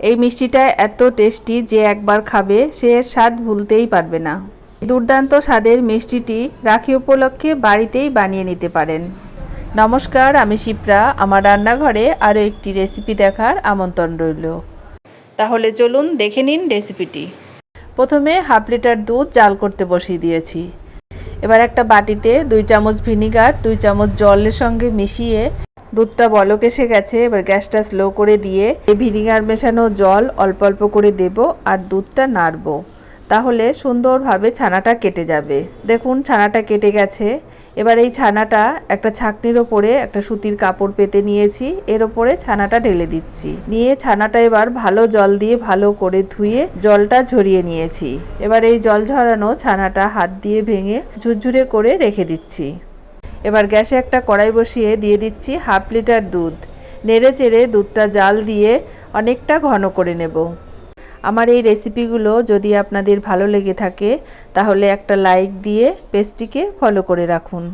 এই মিষ্টিটা এত টেস্টি যে একবার খাবে, সে স্বাদ ভুলতেই পারবে না। দুর্দান্ত স্বাদের মিষ্টিটি রাখি উপলক্ষে বাড়িতেই বানিয়ে নিতে পারেন। নমস্কার, আমি শিপ্রা। আমার রান্নাঘরে আরও একটি রেসিপি দেখার আমন্ত্রণ রইল। তাহলে চলুন দেখে নিন রেসিপিটি প্রথমে হাফ লিটার দুধ জাল করতে বসিয়ে দিয়েছি। এবার একটা বাটিতে দুই চামচ ভিনিগার, দুই চামচ জলের সঙ্গে মিশিয়ে দুধটা বলক এসে গেছে, এবার গ্যাসটা স্লো করে দিয়ে এই ভিনিগার মেশানো জল অল্প অল্প করে দেব আর দুধটা নাড়বো। তাহলে সুন্দরভাবে ছানাটা কেটে যাবে। দেখুন, ছানাটা কেটে গেছে। এবার এই ছানাটা একটা ছাকনির ওপরে একটা সুতির কাপড় পেতে নিয়েছি, এর ওপরে ছানাটা ঢেলে দিচ্ছি। নিয়ে ছানাটা এবার ভালো জল দিয়ে ভালো করে ধুয়ে জলটা ঝরিয়ে নিয়েছি। এবার এই জল ঝরানো ছানাটা হাত দিয়ে ভেঙে ঝুরঝুরে করে রেখে দিচ্ছি। এবার গ্যাসে একটা কড়াই বসিয়ে দিয়ে দিচ্ছি হাফ লিটার দুধ। নেড়ে চেড়ে দুধটা জাল দিয়ে অনেকটা ঘন করে নেব। আমার এই রেসিপিগুলো যদি আপনাদের ভালো লেগে থাকে, তাহলে একটা লাইক দিয়ে পেস্টটিকে ফলো করে রাখুন।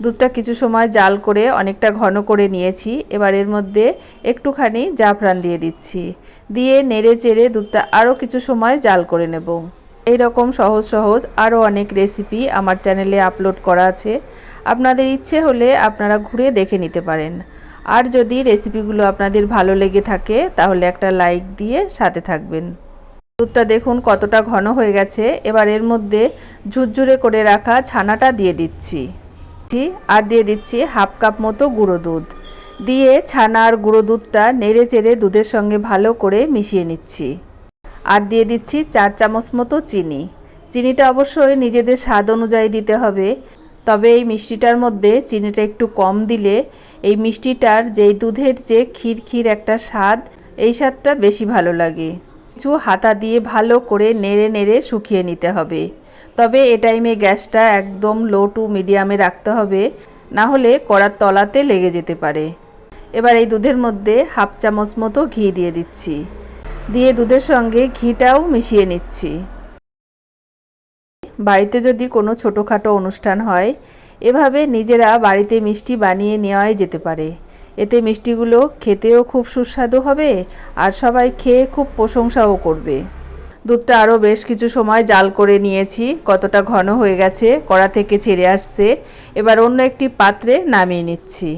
দুধটা কিছু সময় জাল করে অনেকটা ঘন করে নিয়েছি। এবার এর মধ্যে একটুখানি জাফরান দিয়ে দিচ্ছি। দিয়ে নেড়ে চেড়ে দুধটা আরও কিছু সময় জাল করে নেব। এই রকম সহজ সহজ আরও অনেক রেসিপি আমার চ্যানেলে আপলোড করা আছে। আপনাদের ইচ্ছে হলে আপনারা ঘুরে দেখে নিতে পারেন। আর যদি রেসিপিগুলো আপনাদের ভালো লেগে থাকে, তাহলে একটা লাইক দিয়ে সাথে থাকবেন। দুধটা দেখুন কতটা ঘন হয়ে গেছে। এবার এর মধ্যে ঝুরঝুরে করে রাখা ছানাটা দিয়ে দিচ্ছি। আর দিয়ে দিচ্ছি হাফ কাপ মতো গুঁড়ো দুধ। দিয়ে ছানা আর গুঁড়ো দুধটা নেড়ে চেড়ে দুধের সঙ্গে ভালো করে মিশিয়ে নিচ্ছি। আর দিয়ে দিচ্ছি চার চামচ মতো চিনি। চিনিটা অবশ্যই নিজেদের স্বাদ অনুযায়ী দিতে হবে। তবে এই মিষ্টিটার মধ্যে চিনিটা একটু কম দিলে এই মিষ্টিটার যেই দুধের যে ক্ষীর ক্ষীর একটা স্বাদ, এই স্বাদটা বেশি ভালো লাগে। কিছু হাতা দিয়ে ভালো করে নেড়ে নেড়ে শুকিয়ে নিতে হবে। তবে এ টাইমে গ্যাসটা একদম লো টু মিডিয়ামে রাখতে হবে, না হলে কড়ার তলাতে লেগে যেতে পারে। এবার এই দুধের মধ্যে হাফ চামচ মতো ঘি দিয়ে দিচ্ছি। দিয়ে দুধের সঙ্গে ঘিটাও মিশিয়ে নিচ্ছি। বাড়িতে যদি কোনো ছোটোখাটো অনুষ্ঠান হয়, এভাবে নিজেরা বাড়িতে মিষ্টি বানিয়ে নেওয়াই যেতে পারে। এতে মিষ্টিগুলো খেতেও খুব সুস্বাদু হবে আর সবাই খেয়ে খুব প্রশংসাও করবে। দুধটা আরও বেশ কিছু সময় জাল করে নিয়েছি, কতটা ঘন হয়ে গেছে, কড়া থেকে ছেড়ে আসছে। এবার অন্য একটি পাত্রে নামিয়ে নিচ্ছি।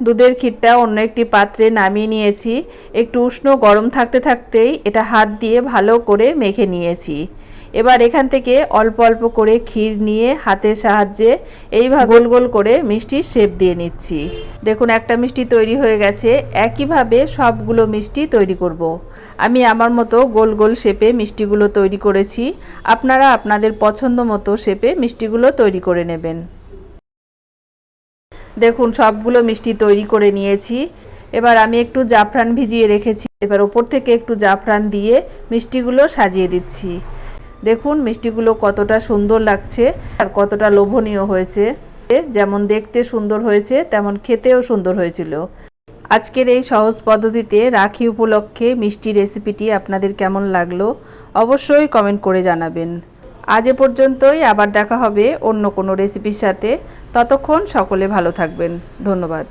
দুধের ক্ষীরটা অন্য একটি পাত্রে নামিয়ে নিয়েছি। একটু উষ্ণ গরম থাকতে থাকতেই এটা হাত দিয়ে ভালো করে মেখে নিয়েছি। এবার এখান থেকে অল্প অল্প করে ক্ষীর নিয়ে হাতের সাহায্যে এইভাবে গোল গোল করে মিষ্টির শেপ দিয়ে নিচ্ছি। দেখুন, একটা মিষ্টি তৈরি হয়ে গেছে। একইভাবে সবগুলো মিষ্টি তৈরি করব। আমি আমার মতো গোল গোল শেপে মিষ্টিগুলো তৈরি করেছি। আপনারা আপনাদের পছন্দ মতো শেপে মিষ্টিগুলো তৈরি করে নেবেন। দেখুন, সবগুলো মিষ্টি তৈরি করে নিয়েছি। এবার আমি একটু জাফরান ভিজিয়ে রেখেছি। এবার ওপর থেকে একটু জাফরান দিয়ে মিষ্টিগুলো সাজিয়ে দিচ্ছি। দেখুন মিষ্টিগুলো কতটা সুন্দর লাগছে আর কতটা লোভনীয় হয়েছে। যেমন দেখতে সুন্দর হয়েছে, তেমন খেতেও সুন্দর হয়েছিল। আজকের এই সহজ পদ্ধতিতে রাখি উপলক্ষে মিষ্টি রেসিপিটি আপনাদের কেমন লাগল অবশ্যই কমেন্ট করে জানাবেন। আজ এ পর্যন্তই, আবার দেখা হবে অন্য কোনো রেসিপির সাথে। ততক্ষণ সকলে ভালো থাকবেন। ধন্যবাদ।